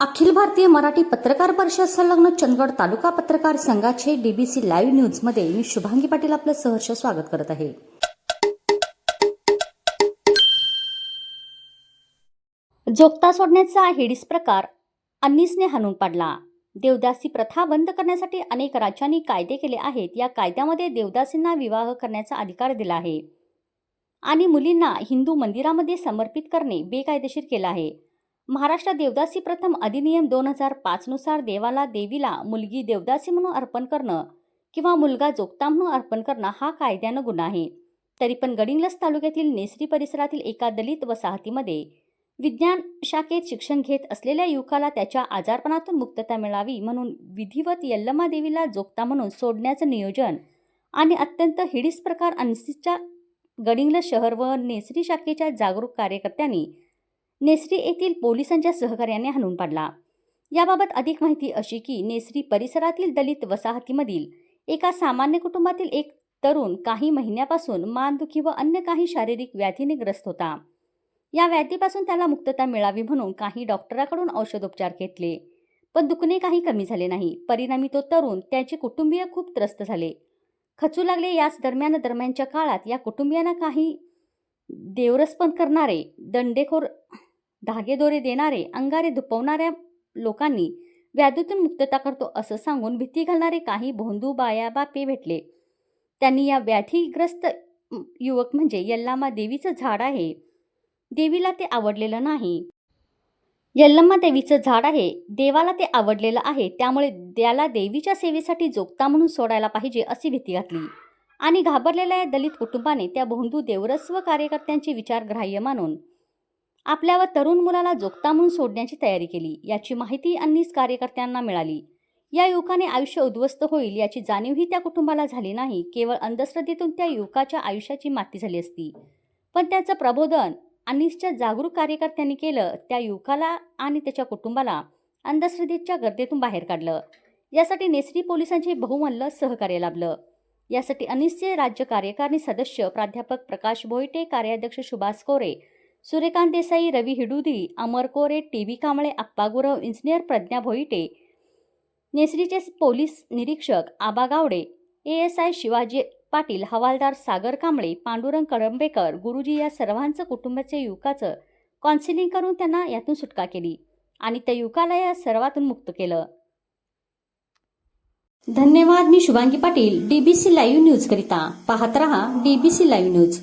अखिल भारतीय मराठी पत्रकार परिषद संलग्न चंदगड तालुका पत्रकार संघाचे डीबीसी लाईव्ह न्यूजमध्ये मी शुभांगी पाटील आपलं सहर्ष स्वागत करत आहे. जोगता सोडण्याचा हिडीस प्रकार अन्नीसने हाणून पाडला. देवदासी प्रथा बंद करण्यासाठी अनेक राज्यांनी कायदे केले आहेत. या कायद्यामध्ये देवदासींना विवाह करण्याचा अधिकार दिला आहे. आणि मुलींना हिंदू मंदिरामध्ये समर्पित करणे बेकायदेशीर केलं आहे. महाराष्ट्र देवदासी प्रथम अधिनियम दोन हजार पाचनुसार देवाला देवीला मुलगी देवदासी म्हणून अर्पण करणं किंवा मुलगा जोगता म्हणून अर्पण करणं हा कायद्यानं गुन्हा आहे. तरी पण गडिंग्लस तालुक्यातील नेसरी परिसरातील एका दलित वसाहतीमध्ये विज्ञान शाखेत शिक्षण घेत असलेल्या युवकाला त्याच्या आजारपणातून मुक्तता मिळावी म्हणून विधिवत यल्लमा देवीला जोगता म्हणून सोडण्याचं नियोजन आणि अत्यंत हिडीस प्रकार अन्सीच्या गडिंग्लस शहर व नेसरी शाखेच्या जागरूक कार्यकर्त्यांनी नेसरी येथील पोलिसांच्या सहकार्याने हाणून पाडला. याबाबत अधिक माहिती अशी की नेसरी परिसरातील दलित वसाहतीमधील एका सामान्य कुटुंबातील एक तरुण काही महिन्यापासून मानदुखी व अन्य काही शारीरिक व्याधीने ग्रस्त होता. या व्याधीपासून त्याला मुक्तता मिळावी म्हणून काही डॉक्टराकडून औषधोपचार घेतले. पण दुखणे काही कमी झाले नाही. परिणामी तो तरुण त्याचे कुटुंबीय खूप त्रस्त झाले. खचू लागले याच दरम्यान दरम्यानच्या काळात या कुटुंबियांना काही देवरसपण करणारे दंडेखोर धागेदोरे देणारे अंगारे दुपवणाऱ्या लोकांनी व्याधीतून मुक्तता करतो असं सांगून भीती घालणारे काही भोंदू बाया बापे भेटले. त्यांनी या व्याधीग्रस्त युवक म्हणजे यल्लामा देवीचं झाड आहे. देवीला ते आवडलेलं नाही. यल्लम्मा देवीचं झाड आहे. देवाला ते आवडलेलं आहे. त्यामुळे त्याला देवीच्या सेवेसाठी जोगता म्हणून सोडायला पाहिजे अशी भीती घातली. आणि घाबरलेल्या या दलित कुटुंबाने त्या भोंदू देवरस्व कार्यकर्त्यांचे विचार ग्राह्य मानून आपल्या व तरुण मुलाला जोगता म्हणून सोडण्याची तयारी केली. याची माहिती अन्नीस कार्यकर्त्यांना मिळाली. या युवकाने आयुष्य उद्ध्वस्त होईल याची जाणीवही त्या कुटुंबाला झाली नाही. केवळ अंधश्रद्धेतून त्या युवकाच्या आयुष्याची माती झाली असती. पण त्याचं प्रबोधन अनिसच्या जागरूक कार्यकर्त्यांनी केलं. त्या युवकाला आणि त्याच्या कुटुंबाला अंधश्रद्धेच्या गर्दीतून बाहेर काढलं. यासाठी नेसरी पोलिसांचे बहुमल्ल सहकार्य लाभलं. यासाठी अनिसचे राज्य कार्यकारिणी सदस्य प्राध्यापक प्रकाश भोईटे कार्याध्यक्ष Subhash Kore Suryakant Desai Ravi Hidudi Amar Kore T V Kamble Appa Gurav engineer Pradnya Bhoite नेसरीचे police निरीक्षक Aba Gawade A S I Shivaji Patil हवालदार सागर कांबळे पांडुरंग कळंबेकर गुरुजी या सर्वांचं कुटुंबाच्या युवकाचं कॉन्सिलिंग करून त्यांना यातून सुटका केली आणि त्या युवकाला या सर्वातून मुक्त केलं. धन्यवाद मी Shubhangi Patil DBC live news करिता पाहत रहा डीबीसी लाईव्ह न्यूज.